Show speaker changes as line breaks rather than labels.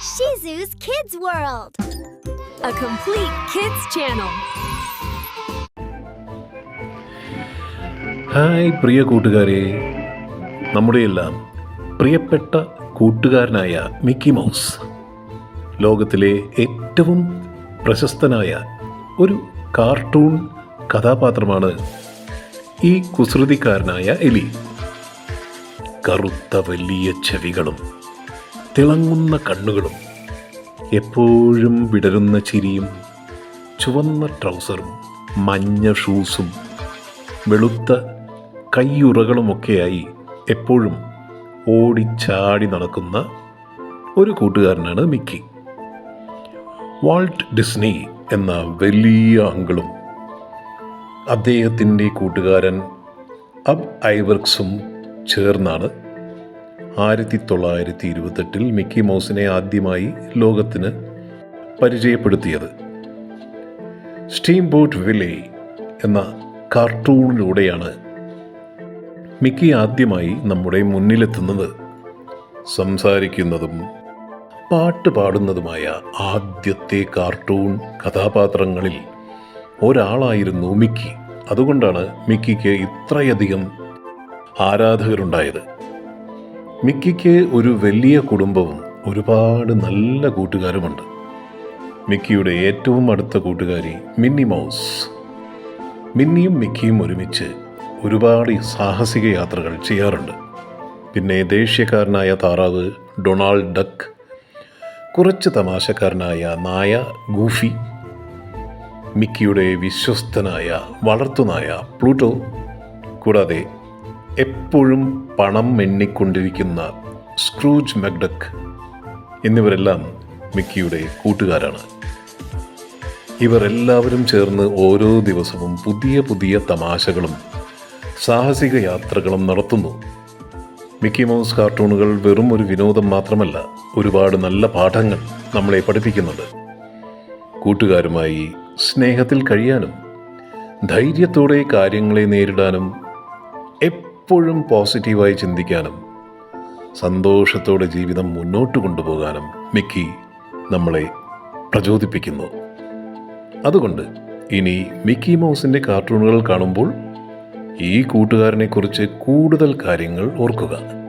Shizu's Kids World.
a complete kids channel.
Hi പ്രിയ കൂട്ടുകാരെ നമ്മുടെയെല്ലാം പ്രിയപ്പെട്ട കൂട്ടുകാരനായ മിക്കി മൗസ് ലോകത്തിലെ ഏറ്റവും പ്രശസ്തനായ ഒരു കാർട്ടൂൺ കഥാപാത്രമാണ് ഈ കുസൃതിക്കാരനായ എലി കറുത്ത വലിയ ചെവികളും തിളങ്ങുന്ന കണ്ണുകളും എപ്പോഴും വിടരുന്ന ചിരിയും ചുവന്ന ട്രൗസറും മഞ്ഞ ഷൂസും വെളുത്ത കയ്യുറകളുമൊക്കെയായി എപ്പോഴും ഓടിച്ചാടി നടക്കുന്ന ഒരു കൂട്ടുകാരനാണ് മിക്കി. വാൾട്ട് ഡിസ്നി എന്ന വലിയ അങ്കിളും അദ്ദേഹത്തിന്റെ കൂട്ടുകാരൻ അബ് ഐവർക്സും ചേർന്നാണ് ആയിരത്തി തൊള്ളായിരത്തി ഇരുപത്തെട്ടിൽ മിക്കി മൗസിനെ ആദ്യമായി ലോകത്തിന് പരിചയപ്പെടുത്തിയത്. സ്റ്റീം ബോട്ട് വില്ലേ എന്ന കാർട്ടൂണിലൂടെയാണ് മിക്കി ആദ്യമായി നമ്മുടെ മുന്നിലെത്തുന്നത്. സംസാരിക്കുന്നതും പാട്ട് പാടുന്നതുമായ ആദ്യത്തെ കാർട്ടൂൺ കഥാപാത്രങ്ങളിൽ ഒരാളായിരുന്നു മിക്കി. അതുകൊണ്ടാണ് മിക്കിക്ക് ഇത്രയധികം ആരാധകരുണ്ടായത്. മിക്കിക്ക് ഒരു വലിയ കുടുംബവും ഒരുപാട് നല്ല കൂട്ടുകാരുമുണ്ട്. മിക്കിയുടെ ഏറ്റവും അടുത്ത കൂട്ടുകാരി മിന്നി മൗസ്. മിന്നിയും മിക്കിയും ഒരുമിച്ച് ഒരുപാട് സാഹസിക യാത്രകൾ ചെയ്യാറുണ്ട്. പിന്നെ ദേഷ്യക്കാരനായ താറാവ് ഡൊണാൾഡ് ഡക്ക് കുറച്ച് തമാശക്കാരനായ നായ ഗൂഫി മിക്കിയുടെ വിശ്വസ്തനായ വളർത്തുനായ പ്ലൂട്ടോ കൂടാതെ എപ്പോഴും പണം എണ്ണിക്കൊണ്ടിരിക്കുന്ന സ്ക്രൂജ് മെഗ്ഡക് എന്നിവരെല്ലാം മിക്കിയുടെ കൂട്ടുകാരാണ്. ഇവർ എല്ലാവരും ചേർന്ന് ഓരോ ദിവസവും പുതിയ പുതിയ തമാശകളും സാഹസിക യാത്രകളും നടത്തുന്നു. മിക്കി മൗസ് കാർട്ടൂണുകൾ വെറും ഒരു വിനോദം മാത്രമല്ല ഒരുപാട് നല്ല പാഠങ്ങൾ നമ്മളെ പഠിപ്പിക്കുന്നുണ്ട്. കൂട്ടുകാരുമായി സ്നേഹത്തിൽ കഴിയാനും ധൈര്യത്തോടെ കാര്യങ്ങളെ നേരിടാനും എപ്പോഴും പോസിറ്റീവായി ചിന്തിക്കാനും സന്തോഷത്തോടെ ജീവിതം മുന്നോട്ട് കൊണ്ടുപോകാനും മിക്കി നമ്മളെ പ്രചോദിപ്പിക്കുന്നു. അതുകൊണ്ട് ഇനി മിക്കി മൗസിന്റെ കാർട്ടൂണുകൾ കാണുമ്പോൾ ഈ കൂട്ടുകാരനെക്കുറിച്ച് കൂടുതൽ കാര്യങ്ങൾ ഓർക്കുക.